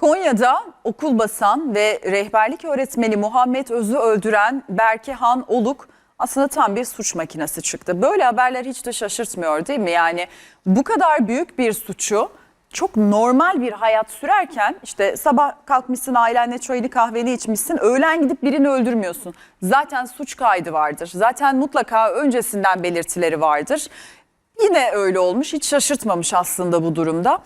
Konya'da okul basan ve rehberlik öğretmeni Muhammed Öz'ü öldüren Berkehan Oluk aslında tam bir suç makinesi çıktı. Böyle haberler hiç de şaşırtmıyor değil mi? Yani bu kadar büyük bir suçu çok normal bir hayat sürerken işte sabah kalkmışsın ailenle çayını kahveni içmişsin öğlen gidip birini öldürmüyorsun. Zaten suç kaydı vardır. Zaten mutlaka öncesinden belirtileri vardır. Yine öyle olmuş hiç şaşırtmamış aslında bu durumda.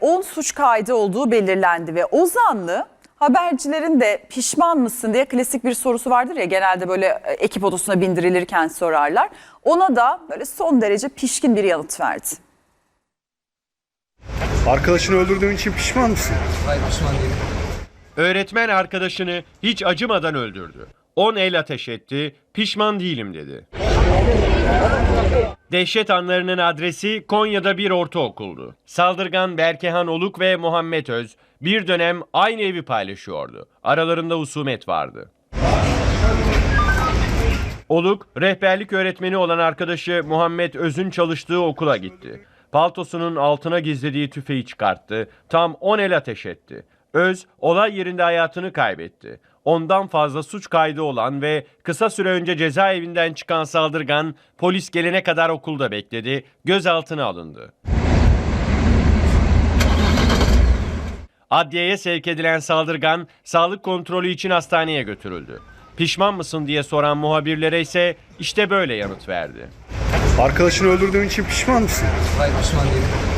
10 suç kaydı olduğu belirlendi ve o zanlı habercilerin de pişman mısın diye klasik bir sorusu vardır ya genelde böyle e, ekip otosuna bindirilirken sorarlar. Ona da böyle son derece pişkin bir yanıt verdi. Arkadaşını öldürdüğün için pişman mısın? Hayır pişman değilim. Öğretmen arkadaşını hiç acımadan öldürdü. 10 el ateş etti, pişman değilim dedi. Dehşet anlarının adresi Konya'da bir ortaokuldu. Saldırgan Berkehan Oluk ve Muhammed Öz bir dönem aynı evi paylaşıyordu. Aralarında husumet vardı. Oluk, rehberlik öğretmeni olan arkadaşı Muhammed Öz'ün çalıştığı okula gitti. Paltosunun altına gizlediği tüfeği çıkarttı. Tam 10 el ateş etti. Öz, olay yerinde hayatını kaybetti. Ondan fazla suç kaydı olan ve kısa süre önce cezaevinden çıkan saldırgan polis gelene kadar okulda bekledi, gözaltına alındı. Adliyeye sevk edilen saldırgan sağlık kontrolü için hastaneye götürüldü. Pişman mısın diye soran muhabirlere ise işte böyle yanıt verdi. Arkadaşını öldürdüğün için pişman mısın? Hayır pişman değilim.